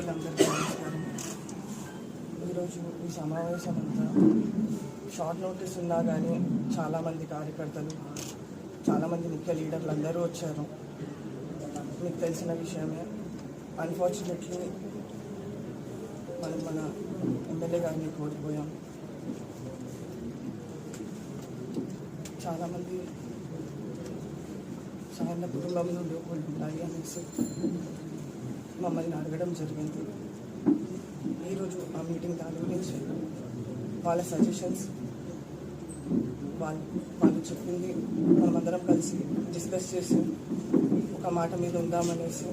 అందరికీ నమస్కారం ఈరోజు ఈ సమావేశం అంతా షార్ట్ నోటీస్ ఉన్నా కానీ చాలామంది కార్యకర్తలు చాలామంది ముఖ్య లీడర్లు అందరూ వచ్చారు. మీకు తెలిసిన విషయమే అన్ఫార్చునేట్లీ మనం మన ఎమ్మెల్యే గారిని కోల్పోయాం. చాలామంది సాయన కుటుంబం నుండి ఒకళ్ళు అనేసి మమ్మల్ని అడగడం జరిగింది. ఈరోజు ఆ మీటింగ్ దాని గురించి వాళ్ళ సజెషన్స్ వాళ్ళు వాళ్ళు చెప్పింది మనమందరం కలిసి డిస్కస్ చేసి ఒక మాట మీద ఉందామనేసి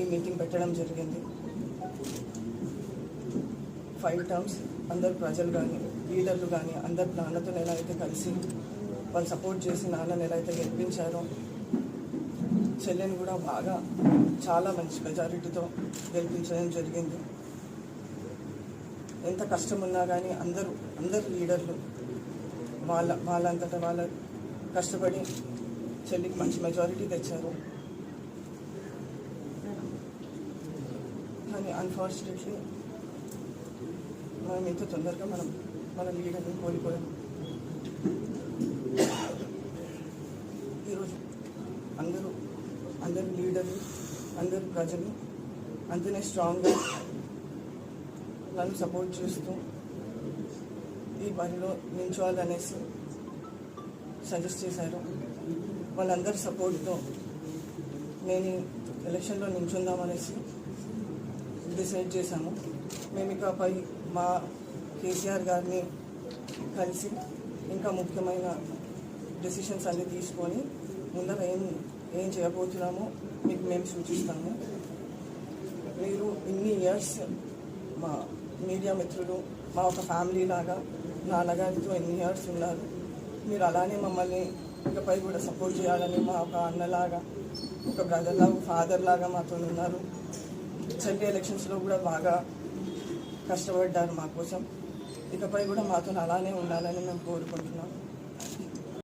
ఈ మీటింగ్ పెట్టడం జరిగింది. ఫైవ్ టర్మ్స్ అందరు ప్రజలు కానీ లీడర్లు కానీ అందరు నాన్నతో ఎలా అయితే కలిసి వాళ్ళు సపోర్ట్ చేసి నాన్నని ఎలా అయితే గెలిపించారో చెల్లెని కూడా బాగా చాలా మంచి మెజారిటీతో గెలిపించడం జరిగింది. ఎంత కష్టం ఉన్నా కానీ అందరూ అందరు లీడర్లు వాళ్ళ వాళ్ళంతటా వాళ్ళ కష్టపడి చెల్లికి మంచి మెజారిటీ తెచ్చారు. కానీ అన్ఫార్చునేట్లీ మనం ఇంత తొందరగా మనం మన లీడర్ని కోల్పోయాం ఈరోజు అందరూ అందరు లీడర్లు అందరు ప్రజలు అంతనే స్ట్రాంగ్గా నన్ను సపోర్ట్ చేస్తూ ఈ పనిలో నించోవాలనేసి సజెస్ట్ చేశారు. వాళ్ళందరి సపోర్ట్తో నేను ఎలక్షన్లో నించుందామనేసి డిసైడ్ చేశాము. మేము ఇకపై మా కేసీఆర్ గారిని కలిసి ఇంకా ముఖ్యమైన డెసిషన్స్ అన్నీ తీసుకొని ముందర ఏం ఏం చేయబోతున్నామో మీకు మేము సూచిస్తాము. మీరు ఇన్ని ఇయర్స్ మా మీడియా మిత్రులు మా ఒక ఫ్యామిలీ లాగా నాన్నగారితో ఎన్ని ఇయర్స్ ఉన్నారు. మీరు అలానే మమ్మల్ని ఇకపై కూడా సపోర్ట్ చేయాలని మా ఒక అన్నలాగా ఒక బ్రదర్లాగా ఫాదర్ లాగా మాతో ఉన్నారు. చెల్లి ఎలక్షన్స్లో కూడా బాగా కష్టపడ్డారు మా కోసం. ఇకపై కూడా మాతో అలానే ఉండాలని మేము కోరుకుంటున్నాం.